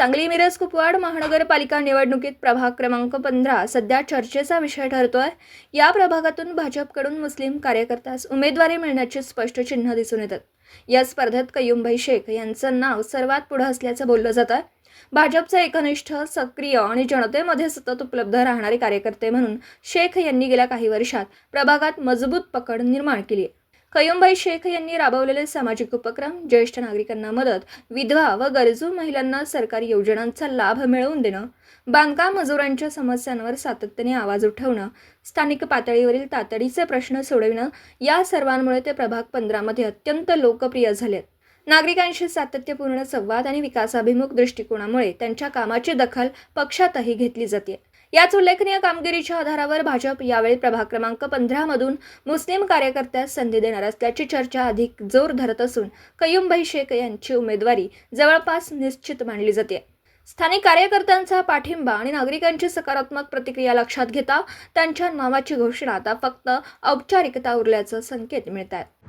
सांगली मिरज कुपवाड महानगरपालिका निवडणुकीत प्रभाग क्रमांक पंधरा सध्या चर्चेचा विषय ठरतोय. या प्रभागातून भाजपकडून मुस्लिम कार्यकर्त्यास उमेदवारी मिळण्याची स्पष्ट चिन्ह दिसून येतात. या स्पर्धेत कयुमभाई शेख यांचं नाव सर्वात पुढं असल्याचं बोललं जातं भाजपचे एकनिष्ठ सक्रिय आणि जनतेमध्ये सतत उपलब्ध राहणारे कार्यकर्ते म्हणून शेख यांनी गेल्या काही वर्षात प्रभागात मजबूत पकड निर्माण केली आहे. कयुमभाई शेख यांनी राबवलेले सामाजिक उपक्रम ज्येष्ठ नागरिकांना मदत विधवा व गरजू महिलांना सरकारी योजनांचा लाभ मिळवून देणं बांधकाम मजुरांच्या समस्यांवर सातत्याने आवाज उठवणं स्थानिक पातळीवरील तातडीचे प्रश्न सोडविणं या सर्वांमुळे ते प्रभाग पंधरामध्ये अत्यंत लोकप्रिय झाले आहेत. नागरिकांशी सातत्यपूर्ण संवाद आणि विकासाभिमुख दृष्टिकोनामुळे त्यांच्या कामाची दखल पक्षातही घेतली जाते याच उल्लेखनीय कामगिरीच्या आधारावर भाजप यावेळी प्रभाग क्रमांक पंधरामधून मुस्लिम कार्यकर्त्यास संधी देणार असल्याची चर्चा अधिक जोर धरत असून कय्युमभाई शेख यांची उमेदवारी जवळपास निश्चित मानली जाते. स्थानिक कार्यकर्त्यांचा पाठिंबा आणि नागरिकांची सकारात्मक प्रतिक्रिया लक्षात घेता त्यांच्या नावाची घोषणा आता फक्त औपचारिकता उरल्याचं संकेत मिळत आहेत